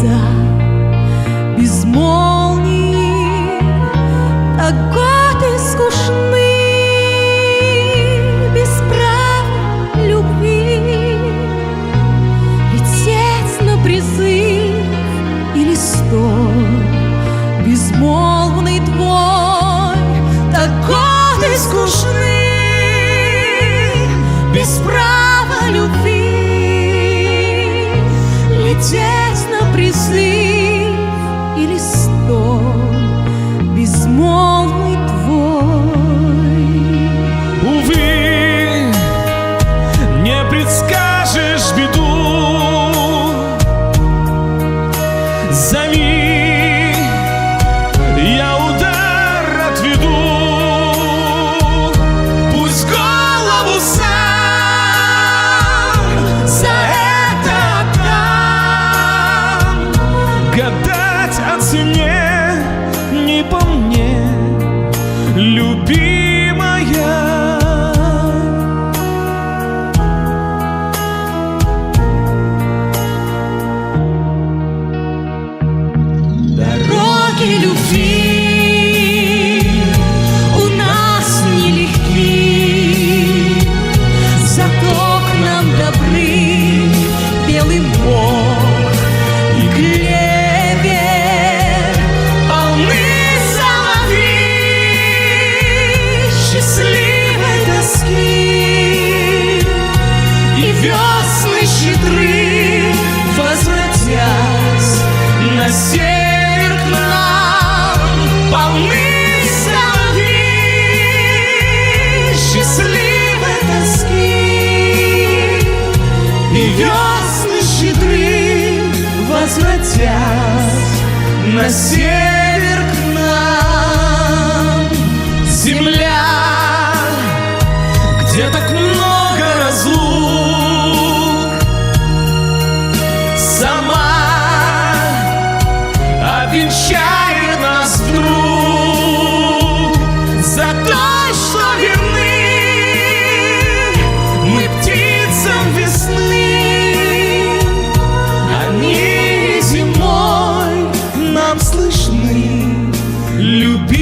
небеса без молнии. Так годы скучны. Предскажешь беду. Миг я удар отведу. Пусть голову сам за это отдам. Гадать о цене не по мне, любимая весны щедры, возвратясь на север к нам, полны соловьи, счастливой тоски. И весны щедры, возвратясь на север к нам, земля, где так много olho